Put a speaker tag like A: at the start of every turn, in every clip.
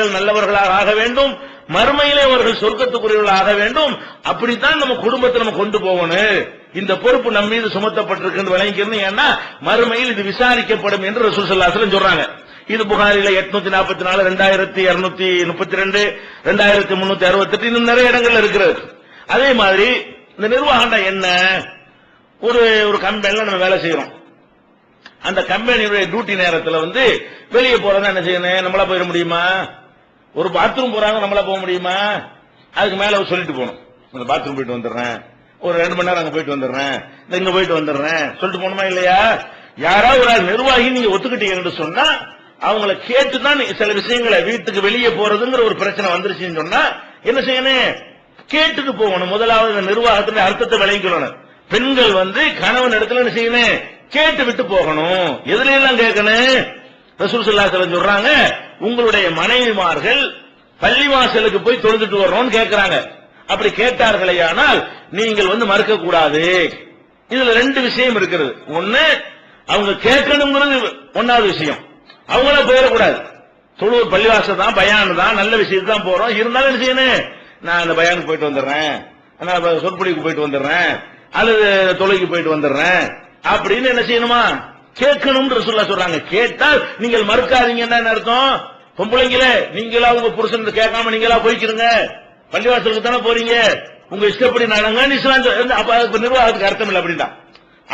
A: மக்கள் நல்லவர்களாக ஆக வேண்டும். மறுமையிலே அவர்கள் சொர்க்கத்துக்குரியவர்களாக ஆக வேண்டும். அப்படித்தான் நம்ம குடும்பத்தை நம்ம கொண்டு போகணும். இந்த பொறுப்பு நம்ம மீது சுமத்தப்பட்டிருக்கு விளங்கிக்கணும் ஏன்னா மறுமையில் இது விசாரிக்கப்படும் என்று ரசூல் சல்லாசலம் சொல்றாங்க. இது புகாரில எட்நூத்தி நாற்பத்தி நாலு ரெண்டாயிரத்தி இருநூத்தி முப்பத்தி ரெண்டு ரெண்டாயிரத்தி முன்னூத்தி அறுபத்தி எட்டு இன்னும் நிறைய இடங்கள்ல இருக்கிறது. அதே மாதிரி இந்த நிர்வாகம்டா என்ன? ஒரு ஒரு கம்பெனில நம்ம வேலை செய்யறோம் அந்த கம்பெனியுடைய டியூட்டி நேரத்தில் வந்து வெளியே போறதா என்ன செய்யணும்? நம்மளா போயிட முடியுமா? ஒரு பாத்ரூம் போறாங்க நம்மளா போக முடியுமா? அதுக்கு மேல சொல்லிட்டு போகணும். இந்த பாத்ரூம் போயிட்டு வந்துடுறேன். ஒரு ரெண்டு மணி நேரம் அங்க போயிட்டு வந்துடுறேன். இங்க போயிட்டு வந்துடுறேன். சொல்லிட்டு போகணுமா இல்லையா? யாராவது ஒரு ஆள் நிர்வாகி நீங்க ஒத்துக்கிட்டீங்கன்னு சொன்னா அவங்கள கேட்டு தான் சில விஷயங்களை வீட்டுக்கு வெளியே போறதுங்கிற ஒரு பிரச்சனை வந்துருச்சுன்னு சொன்னா என்ன செய்யணும்? கேட்டுட்டு போகணும். முதலாவது இந்த நிர்வாகத்துல அர்த்தத்தை விளைவிக்கணும் பெண்கள் வந்து கணவன் இடத்துல என்ன செய்யணும்? கேட்டு விட்டு போகணும். எதுல எல்லாம் கேட்கணும்? ரசூல் ஸல்லல்லாஹு சொல்றாங்க உங்களுடைய மனைவிமார்கள் பள்ளிவாசலுக்கு போய் தொழுதுட்டு வர்றோம்னு கேட்கிறாங்க அப்படி கேட்டார்களேயானால் நீங்கள் வந்து மறுக்க கூடாது இதுல ரெண்டு விஷயம் இருக்கிறது. ஒண்ணு அவங்க கேட்கணுங்கிறது ஒன்னாவது விஷயம். அவங்கள போயிடக்கூடாது. தொழுவ பள்ளிவாசல் தான் பயானு தான் நல்ல விஷயத்துக்கு தான் போறோம். இருந்தாலும் என்ன செய்யணும்? நான் அந்த பயானுக்கு போயிட்டு வந்துடுறேன். நான் சொற்பொழிக்கு போயிட்டு வந்துடுறேன். அல்லது தொலைக்கு போயிட்டு வந்துடுறேன். அப்படின்னு என்ன செய்யணுமா? கேட்கணும் சொல்ல சொல்றாங்க. கேட்டால் நீங்கள் மறுக்காதீங்கன்னா என்ன அர்த்தம். பொம்பளைங்களே நீங்களா உங்க புருஷன் கேட்காம நீங்களா போய்க்கிறீங்க பள்ளிவாசலுக்கு தானே போறீங்க. உங்க இஷ்டப்படி நடங்கன்னு இஸ்லாம் அப்ப அதுக்கு நிர்வாகத்துக்கு அர்த்தம் இல்லை அப்படின்னா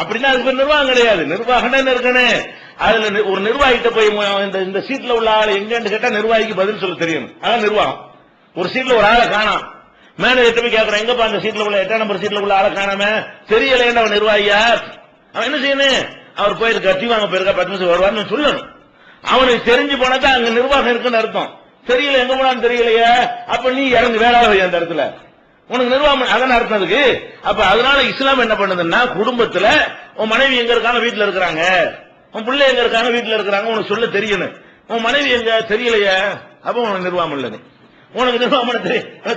A: அப்படின்னா அதுக்கு நிர்வாகம் கிடையாது. நிர்வாகம் என்ன இருக்கணும் அதுல ஒரு நிர்வாகிட்ட போய் இந்த இந்த சீட்ல உள்ள ஆள் எங்கன்னு கேட்டா நிர்வாகிக்கு பதில் சொல்ல தெரியும். அதான் நிர்வாகம். ஒரு சீட்ல ஒரு ஆளை காணாம். மேனேஜர் போய் கேட்கறேன் எங்கப்பா அந்த சீட்ல உள்ள எட்டாம் நம்பர் சீட்ல உள்ள ஆளை காணாம? தெரியல அவன் நிர்வாகியா? அவன் என்ன செய்யணும்? அவர் போயிருக்க கட்டி வாங்க போயிருக்கா பத்து நிமிஷம் வருவார்னு சொல்லணும். அவனுக்கு தெரிஞ்சு போனாக்கா அங்க நிர்வாகம் இருக்குன்னு அர்த்தம். தெரியல எங்க போனான்னு தெரியலையே. அப்ப நீ இறங்கு வேற வை அந்த இடத்துல? உனக்கு நிர்வாகம் அதான் அர்த்தம் இருக்கு அப்ப அதனால இஸ்லாம் என்ன பண்ணுதுன்னா குடும்பத்துல உன் மனைவி எங்க இருக்காங்க வீட்டுல இருக்கிறாங்க. உன் பிள்ளை எங்க இருக்காங்க வீட்டுல இருக்கிறாங்க உனக்கு சொல்ல தெரியணும். உன் மனைவி எங்க தெரியலையே. அப்ப உனக்கு நிர்வாகம் இல்லை உனக்கு நிர்வாகம் பண்ண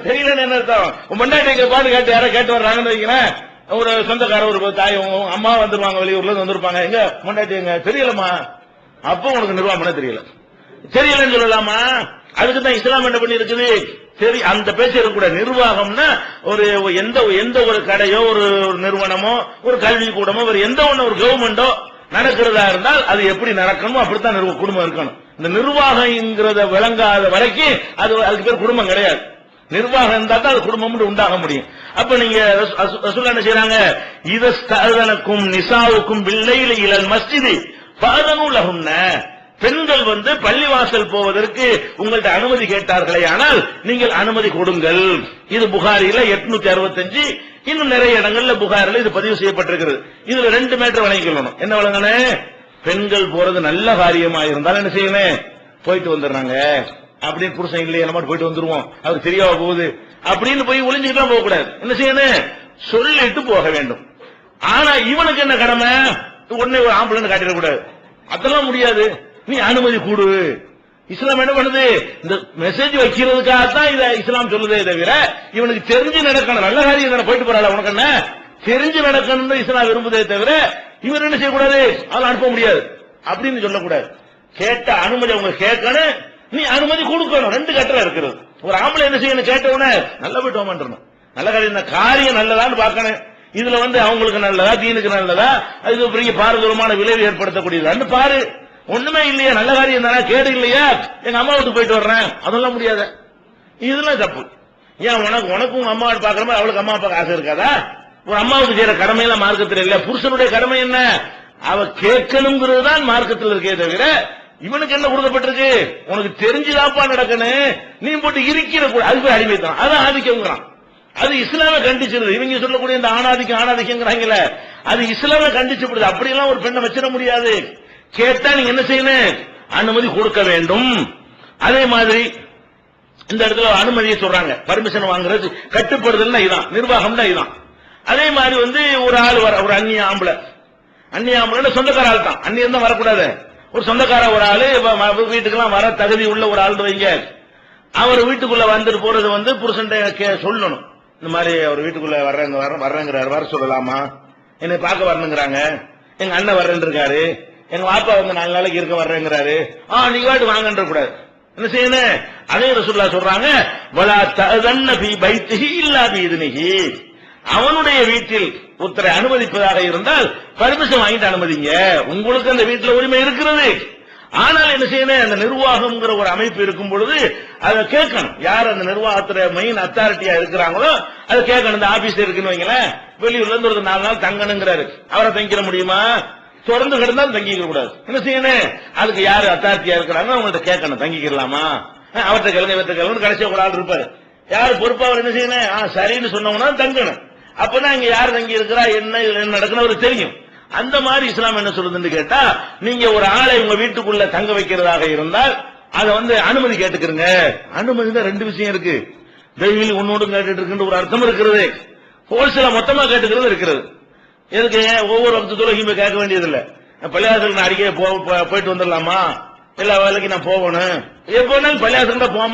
A: தெரியலன்னு என்ன அர்த்தம்? உன் மண்டாட்டி எங்க பாட்டு கேட்டு யாரோ கேட்டு வர்றாங்கன்னு வைக்கிறேன் ஒரு சொந்தக்கார ஒரு தாய் அம்மா வந்துருவாங்க வெளியூர்ல இருந்து வந்திருப்பாங்க. எங்க? மண்டாட்டி எங்க? தெரியலமா அப்போ உனக்கு நிர்வாகம் பண்ண தெரியல. தெரியலன்னு சொல்லலாமா? அதுக்கு தான் இஸ்லாம் என்ன பண்ணி இருக்குது சரி அந்த பேச்சு இருக்கக்கூடாது நிர்வாகம்னா ஒரு எந்த எந்த ஒரு கடையோ ஒரு ஒரு நிறுவனமோ ஒரு கல்வி கூடமோ ஒரு எந்த ஒண்ணு ஒரு கவர்மெண்டோ நடக்கிறதா இருந்தால் அது எப்படி நடக்கணுமோ அப்படித்தான் குடும்பம் இருக்கணும். இந்த நிர்வாகம்ங்கிறத விளங்காத வரைக்கும் அது அதுக்கு பேர் குடும்பம் கிடையாது. நிர்வாகம் இருந்தா தான் அது குடும்பம் உண்டாக முடியும். அப்ப நீங்க ரசூல் என்ன செய்யறாங்க இதஸ்தனக்கும் நிசாவுக்கும் பிள்ளையில இளல் மஸ்ஜிதி பாதனுலகுன்ன பெண்கள் வந்து பள்ளிவாசல் போவதற்கு உங்கள்ட்ட அனுமதி கேட்டார்களே ஆனால் நீங்கள் அனுமதி கொடுங்கள். இது புகாரில எட்நூத்தி அறுபத்தஞ்சு. இன்னும் நிறைய இடங்கள்ல புகாரில இது பதிவு செய்யப்பட்டிருக்கிறது. இதுல ரெண்டு மேட்டர் வழங்கிக்கொள்ளணும் என்ன வழங்கணும்? பெண்கள் போறது நல்ல காரியமா இருந்தாலும் என்ன செய்யணும்? போயிட்டு வந்துடுறாங்க. அப்படின்னு புருஷன் இல்லையே நம்ம போயிட்டு வந்துருவோம். அவருக்கு தெரியாம போகுது. அப்படின்னு போய் ஒளிஞ்சுக்கிட்டா போக கூடாது என்ன செய்யணும்? சொல்லிட்டு போக வேண்டும். ஆனா இவனுக்கு என்ன கடமை? உடனே ஒரு ஆம்பளைன்னு காட்டிடக்கூடாது. அதெல்லாம் முடியாது. நீ அனுமதி கூடு. இஸ்லாம் என்ன பண்ணுது? இந்த மெசேஜ் வைக்கிறதுக்காக தான் இத இஸ்லாம் சொல்லுதே தவிர இவனுக்கு தெரிஞ்சு நடக்கணும். நல்ல காரியம் தானே போயிட்டு போறாள் உனக்கு என்ன? தெரிஞ்சு நடக்கணும்னு இஸ்லாம் விரும்புதே தவிர இவர் என்ன செய்யக்கூடாது? அதெல்லாம் அனுப்ப முடியாது. அப்படின்னு சொல்லக்கூடாது. கேட்ட அனுமதி அவங்க கேட்கணும். நீ அனுமதி கொடுக்கணும். ரெண்டு கட்டளை இருக்கிறது ஒரு ஆம்பளை என்ன செய்யணும்? கேட்ட உடனே நல்ல போயிட்டு நல்ல காரியம் இந்த காரியம் நல்லதான்னு பார்க்கணும். இதுல வந்து அவங்களுக்கு நல்லதா தீனுக்கு நல்லதா அது பெரிய பாரதூரமான விளைவு ஏற்படுத்தக்கூடியதான்னு பாரு. ஒண்ணுமே இல்லையா நல்ல காரியம் தானே? கேடு இல்லையா? எங்க அம்மா வீட்டு போயிட்டு வர்றேன். அதெல்லாம் முடியாது. இதெல்லாம் தப்பு. ஏன் உனக்கு உனக்கும் உங்க அம்மா பாக்குற மாதிரி அவளுக்கு அம்மா அப்பா ஆசை இருக்காதா? ஒரு அம்மாவுக்கு செய்யற கடமையெல்லாம் மார்க்கத்தில் இல்ல. புருஷனுடைய கடமை என்ன? அவ கேட்கணுங்கிறது தான் மார்க்கத்தில் இருக்கே தவிர இவனுக்கு என்ன கொடுக்கப்பட்டிருக்கு? உனக்கு தெரிஞ்சுதாப்பா நடக்கணும். நீ போட்டு இருக்கிற கூட அது போய் அடிமைத்தான் அதான் ஆதிக்கங்கிறான் அது இஸ்லாம கண்டிச்சிருது. இவங்க சொல்லக்கூடிய இந்த ஆணாதிக்கம் ஆணாதிக்கங்கிறாங்கல்ல அது இஸ்லாம கண்டிச்சுப்படுது. அப்படியெல்லாம் ஒரு பெண்ணை வச்சிட முடியாது. கேட்டா நீங்க என்ன செய்யணும்? அனுமதி கொடுக்க வேண்டும். அதே மாதிரி இந்த இடத்துல அனுமதியை சொல்றாங்க. பர்மிஷன் வாங்குறது கட்டுப்படுதல்னா இதான். நிர்வாகம்னா இதான். அதே மாதிரி வந்து ஒரு ஆள் வர ஒரு அந்நிய ஆம்பளை. அந்நிய ஆம்பளை சொந்தக்கார ஆள் தான் அந்நியம் தான் வரக்கூடாது. ஒரு சொந்தக்கார ஒரு ஆளு வீட்டுக்கெல்லாம் வர தகுதி உள்ள ஒரு ஆள் வைங்க. அவர் வீட்டுக்குள்ள வந்துட்டு போறது வந்து புருஷன் சொல்லணும். இந்த மாதிரி அவர் வீட்டுக்குள்ள வர்றாங்க வர வர்றங்கிறாரு வர சொல்லலாமா? என்னை பார்க்க வரணுங்கிறாங்க. எங்க அண்ணன் வர்றேன்னு இருக்காரு எங்க வாப்பா வந்து நாலு நாளைக்கு இருக்க வர்றேங்கிறாரு. ஆ நீங்க வாட்டு வாங்கன்ற கூடாது. என்ன செய்யணும்? அதே ரசுல்லா சொல்றாங்க வலா தஅதன்ன பி பைத்திஹி இல்லா பீதுனிஹி. அவனுடைய வீட்டில் ஒருத்தரை அனுமதிப்பதாக இருந்தால் பர்மிஷன் வாங்கிட்டு அனுமதிங்க. உங்களுக்கு அந்த வீட்டுல உரிமை இருக்கிறது. ஆனால் என்ன செய்யணும்? அந்த நிர்வாகம்ங்கிற ஒரு அமைப்பு இருக்கும் பொழுது அதை கேட்கணும். யார் அந்த நிர்வாகத்துல மெயின் அத்தாரிட்டியா இருக்கிறாங்களோ அதை கேட்கணும். இந்த ஆபீஸ் இருக்குன்னு வைங்களேன். வெளியூர்ல இருந்து ஒரு நாலு நாள் தங்கணுங்கிறாரு. அவரை தங்கிட முடியுமா? தொடர்ந்து கிடந்தாலும் தங்கிக்க கூடாது. என்ன செய்யணும்? அதுக்கு யாரு அத்தாரிட்டியா இருக்கிறாங்க அவங்கள்ட்ட கேட்கணும். தங்கிக்கலாமா? அவர்கிட்ட கிழங்கு இவர்கிட்ட கிழங்கு கடைசியா ஒரு ஆள் இருப்பாரு. யாரு பொறுப்பா? அவர் என்ன செய்யணும்? ஆ, சரின்னு சொன்னவங்கன்னா தங்கணும். அப்பதான் இங்க யார் தங்கி இருக்கிறா என்ன நடக்கணும் நடக்குன்னு அவருக்கு தெரியும். அந்த மாதிரி இஸ்லாம் என்ன சொல்றதுன்னு கேட்டா நீங்க ஒரு ஆளை உங்க வீட்டுக்குள்ள தங்க வைக்கிறதாக இருந்தால் அதை வந்து அனுமதி கேட்டுக்கிறங்க. அனுமதி தான் ரெண்டு விஷயம் இருக்கு. டெய்லி உன்னோடும் கேட்டுட்டு இருக்குன்ற ஒரு அர்த்தம் இருக்கிறது. ஹோல்சேல மொத்தமா கேட்டுக்கிறது இருக்கிறது. எதுக்கு? ஒவ்வொரு அம்சத்தோட கேட்க வேண்டியதில்லை. பள்ளியாசல் நான் அடிக்கடி போ- போயிட்டு வந்துடலாமா? எல்லா வேலைக்கு நான் போகணும். எப்போ பள்ளியாசல் போகாம